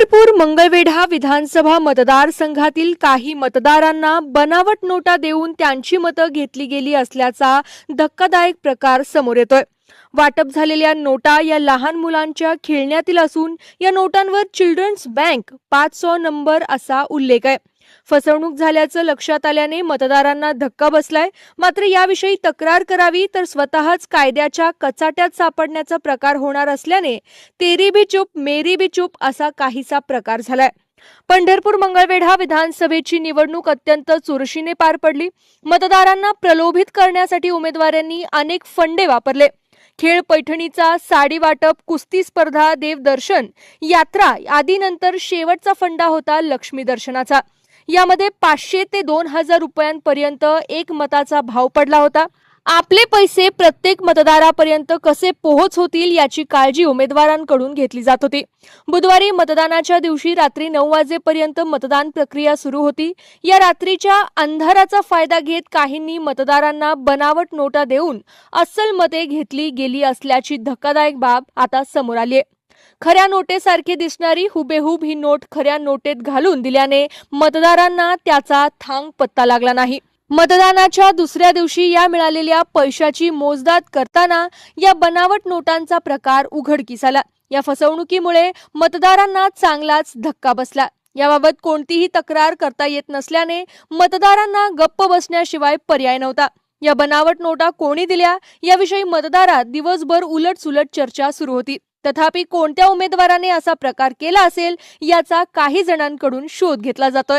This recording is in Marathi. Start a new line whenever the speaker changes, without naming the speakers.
पंढरपूर मंगळवेढा विधानसभा मतदारसंघातील काही मतदारांना बनावट नोटा देऊन त्यांची मतं घेतली गेली असल्याचा धक्कादायक प्रकार समोर येतोय. वाटप झालेल्या नोटा या लहान मुलांच्या खेळण्यातील असून या नोटांवर चिल्ड्रन्स बँक पाच सौ नंबर असा उल्लेख आहे. फसवणूक झाल्याचं लक्षात आल्याने मतदारांना धक्का बसलाय. मात्र याविषयी तक्रार करावी तर स्वतःच कायद्याच्या कचाट्यात सापडण्याचा प्रकार होणार असल्याने तेरी बी चूप मेरी बी चूप असा काहीसा प्रकार झालाय. पंढरपूर मंगळवेढा विधानसभेची निवडणूक अत्यंत चुरशीने पार पडली. मतदारांना प्रलोभित करण्यासाठी उमेदवारांनी अनेक फंडे वापरले. खेळ पैठणीचा साडी वाटप कुस्ती स्पर्धा देवदर्शन यात्रा आदीनंतर शेवटचा फंडा होता लक्ष्मी दर्शनाचा. यामध्ये पाचशे ते दोन हजार रुपयांपर्यंत एक मताचा भाव पडला होता. आपले पैसे प्रत्येक मतदारापर्यंत कसे पोहोच होतील याची काळजी उमेदवारांकडून घेतली जात होती. बुधवारी मतदानाच्या दिवशी रात्री नऊ वाजेपर्यंत मतदान प्रक्रिया सुरू होती. या रात्रीच्या अंधाराचा फायदा घेत काहींनी मतदारांना बनावट नोटा देऊन अस्सल मते घेतली गेली असल्याची धक्कादायक बाब आता समोर आली आहे. खऱ्या नोटेसारखी दिसणारी हुबेहूब ही नोट खऱ्या नोटेत घालून दिल्याने मतदारांना त्याचा थांग पत्ता लागला नाही. मतदानाच्या दुसऱ्या दिवशी या मिळालेल्या पैशाची मोजदाद करताना या बनावट नोटांचा प्रकार उघडकीस आला या फसवणुकीमुळे मतदारांना चांगलाच धक्का बसला. याबाबत कोणतीही तक्रार करता येत नसल्याने मतदारांना गप्प बसण्याशिवाय पर्याय नव्हता. या बनावट नोटा कोणी दिल्या याविषयी मतदारात दिवसभर उलट सुलट चर्चा सुरू होती. तथापि कोणत्या उमेदवाराने असा प्रकार केला असेल याचा काही जणांकडून शोध घेतला जातोय.